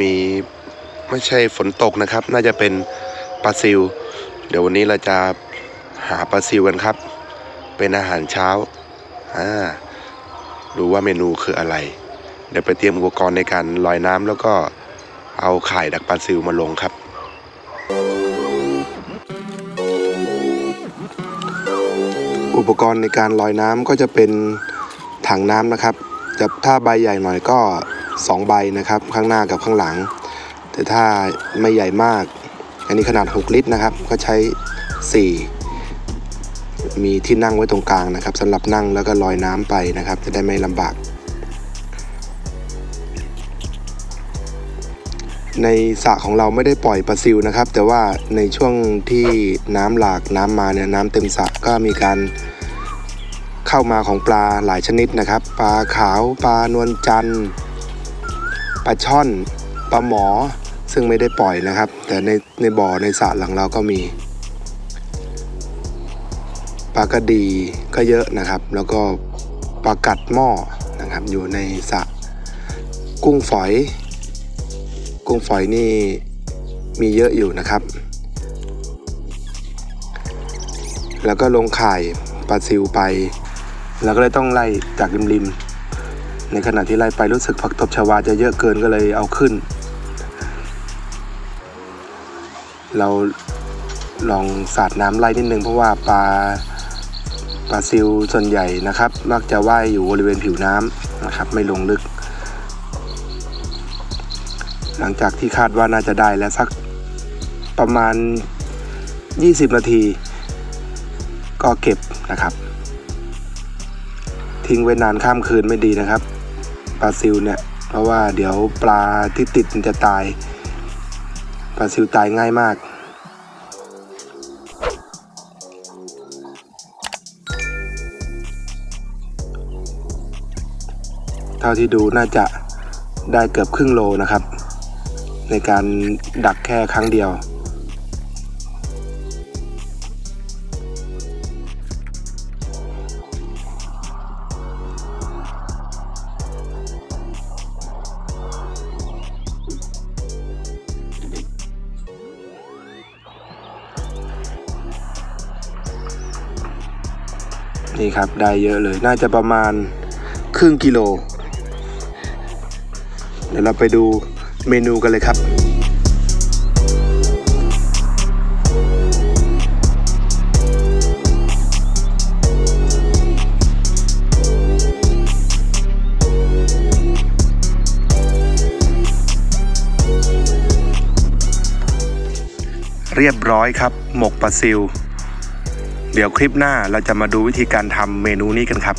มีไม่ใช่ฝนตกนะครับ น่าจะเป็นปลาซิว เดี๋ยววันนี้เราจะหาปลาซิวกันครับ เป็นอาหารเช้าอ่าดูว่าเมนูคืออะไร เดี๋ยวไปเตรียมอุปกรณ์ในการลอยน้ำแล้วก็เอาไข่ดักปลาซิวมาลงครับอุปกรณ์ในการลอยน้ำก็จะเป็นถังน้ำนะครับจะถ้าใบใหญ่หน่อยก็ 2 ใบนะครับ ข้างหน้ากับข้างหลัง แต่ถ้าไม่ใหญ่มาก อันนี้ขนาด 6 ลิตรนะครับ ก็ใช้ 4 มีที่นั่งไว้ตรงกลางนะครับสำหรับนั่งแล้วก็ลอยน้ำไปนะครับ จะได้ไม่ลำบาก ในสระของเราไม่ได้ปล่อยปลาซิวนะครับ แต่ว่าในช่วงที่น้ำหลากน้ำมาเนี่ยน้ำเต็มสระก็มีการเข้ามาของปลาหลายชนิดนะครับ ปลาขาว ปลานวลจันทร์ ปลาช่อนปลาหมอ ซึ่งไม่ได้ปล่อยนะครับ แต่ในในบ่อในสระหลังเราก็มีปลากระดีก็เยอะนะครับ แล้วก็ปลากัดหม้อนะครับ อยู่ในสระกุ้งฝอย กุ้งฝอยนี่มีเยอะอยู่นะครับ แล้วก็ลงข่ายปลาซิวไป แล้วก็เลยต้องไล่จากริมริมๆ ในขณะที่ไล่ไปรู้สึกผักตบชวาจะเยอะเกินก็เลยเอาขึ้น เราลองสาดน้ำไล่นิดนึงเพราะว่าปลาปลาซิวส่วนใหญ่นะครับ มักจะว่ายอยู่บริเวณผิวน้ำนะครับ ไม่ลงลึก หลังจากที่คาดว่าน่าจะได้แล้วสักประมาณ 20 นาที ก็เก็บนะครับ ทิ้งไว้นานข้ามคืนไม่ดีนะครับ ปลาซิวเนี่ย เพราะว่าเดี๋ยวปลาที่ติดมันจะตาย ปลาซิวตายง่ายมาก เท่าที่ดูน่าจะได้เกือบครึ่งโลนะครับ ในการดักแค่ครั้งเดียว นี่ครับได้เยอะเลย น่าจะประมาณครึ่งกิโล เดี๋ยวเราไปดูเมนูกันเลยครับเรียบร้อยครับ หมกปลาซิว เดี๋ยวคลิปหน้าเราจะมาดูวิธีการทำเมนูนี้กันครับ